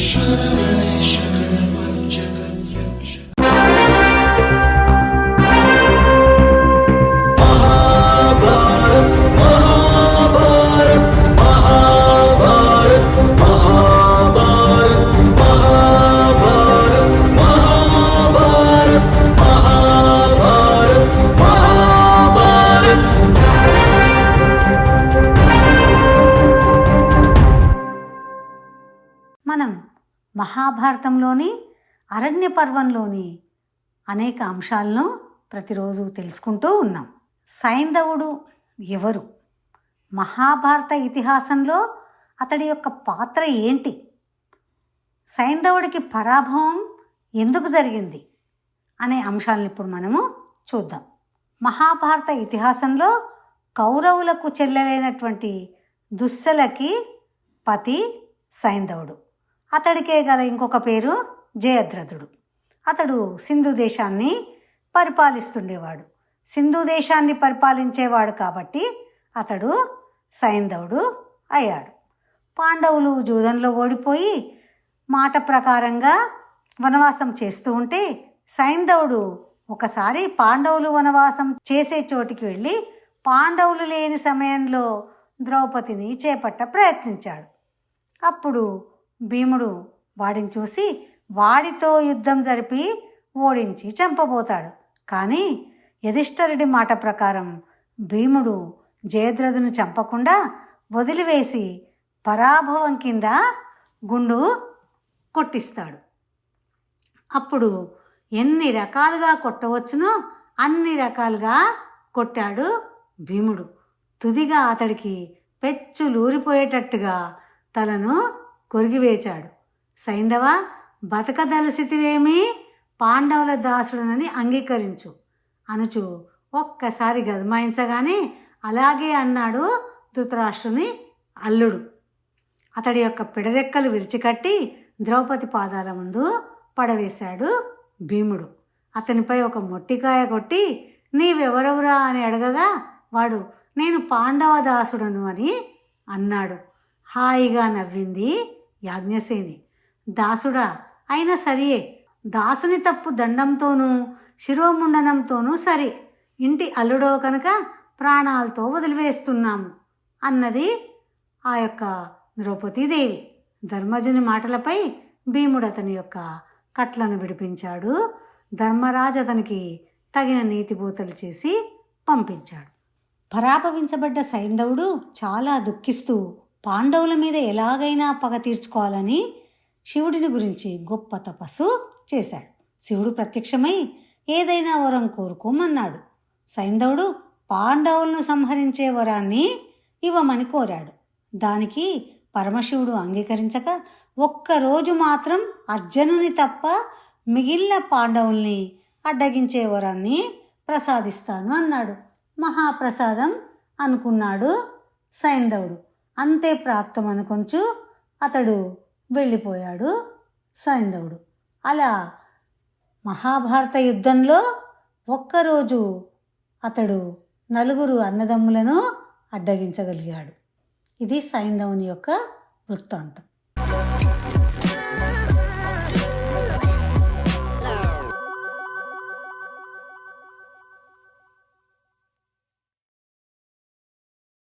Sure. మనం మహాభారతంలోని అరణ్య పర్వంలోని అనేక అంశాలను ప్రతిరోజు తెలుసుకుంటూ ఉన్నాం. సైంధవుడు ఎవరు? మహాభారత ఇతిహాసంలో అతడి యొక్క పాత్ర ఏంటి? సైంధవుడికి పరాభవం ఎందుకు జరిగింది అనే అంశాలను ఇప్పుడు మనము చూద్దాం. మహాభారత ఇతిహాసంలో కౌరవులకు చెల్లెలైనటువంటి దుస్సలకి పతి సైంధవుడు. అతడికే గల ఇంకొక పేరు జయద్రథుడు. అతడు సింధు దేశాన్ని పరిపాలిస్తుండేవాడు. సింధు దేశాన్ని పరిపాలించేవాడు కాబట్టి అతడు సైంధవుడు అయ్యాడు. పాండవులు జూదంలో ఓడిపోయి మాట ప్రకారంగా వనవాసం చేస్తూ ఉంటే సైంధవుడు ఒకసారి పాండవులు వనవాసం చేసే చోటికి వెళ్ళి పాండవులు లేని సమయంలో ద్రౌపదిని చేపట్ట ప్రయత్నించాడు. అప్పుడు భీముడు వాడిని చూసి వాడితో యుద్ధం జరిపి ఓడించి చంపబోతాడు. కానీ యధిష్ఠరుడి మాట ప్రకారం భీముడు జయద్రథును చంపకుండా వదిలివేసి పరాభవం కింద గుండు కొట్టిస్తాడు. అప్పుడు ఎన్ని రకాలుగా కొట్టవచ్చునో అన్ని రకాలుగా కొట్టాడు భీముడు. తుదిగా అతడికి పెచ్చులూరిపోయేటట్టుగా తలను కొరిగివేచాడు. సైంధవ బతకదలసితివేమి? పాండవుల దాసుడనని అంగీకరించు. అనుచు ఒక్కసారి గదమాయించగానే అలాగే అన్నాడు ధృతరాష్ట్రుని అల్లుడు. అతడి యొక్క పిడరెక్కలు విరిచికట్టి ద్రౌపది పాదాల ముందు పడవేశాడు భీముడు. అతనిపై ఒక మొట్టికాయ కొట్టి నీవెవరెవరా? అని అడగగా వాడు నేను పాండవ దాసుడను అని అన్నాడు. హాయిగా నవ్వింది యాజ్ఞసేని. దాసుడా అయినా సరియే. దాసుని తప్పు దండంతోనూ శిరోముండనంతోనూ సరి. ఇంటి అల్లుడో కనుక ప్రాణాలతో వదిలివేస్తున్నాము అన్నది ఆ యొక్క ద్రౌపదీదేవి. ధర్మజుని మాటలపై భీముడు అతని యొక్క కట్లను విడిపించాడు. ధర్మరాజు అతనికి తగిన నీతిబూతలు చేసి పంపించాడు. పరాభవించబడ్డ సైంధవుడు చాలా దుఃఖిస్తూ పాండవుల మీద ఎలాగైనా పగ తీర్చుకోవాలని శివుడిని గురించి గొప్ప తపస్సు చేశాడు. శివుడు ప్రత్యక్షమై ఏదైనా వరం కోరుకోమన్నాడు. సైంధవుడు పాండవులను సంహరించే వరాన్ని ఇవ్వమని కోరాడు. దానికి పరమశివుడు అంగీకరించక ఒక్కరోజు మాత్రం అర్జునుని తప్ప మిగిలిన పాండవుల్ని అడ్డగించే వరాన్ని ప్రసాదిస్తాను అన్నాడు. మహాప్రసాదం అనుకున్నాడు సైంధవుడు. అంతే ప్రాప్తం అనుకొంచు అతడు వెళ్ళిపోయాడు సైంధవుడు. అలా మహాభారత యుద్ధంలో ఒక్కరోజు అతడు నలుగురు అన్నదమ్ములను అడ్డగించగలిగాడు. ఇది సైంధవుని యొక్క వృత్తాంతం.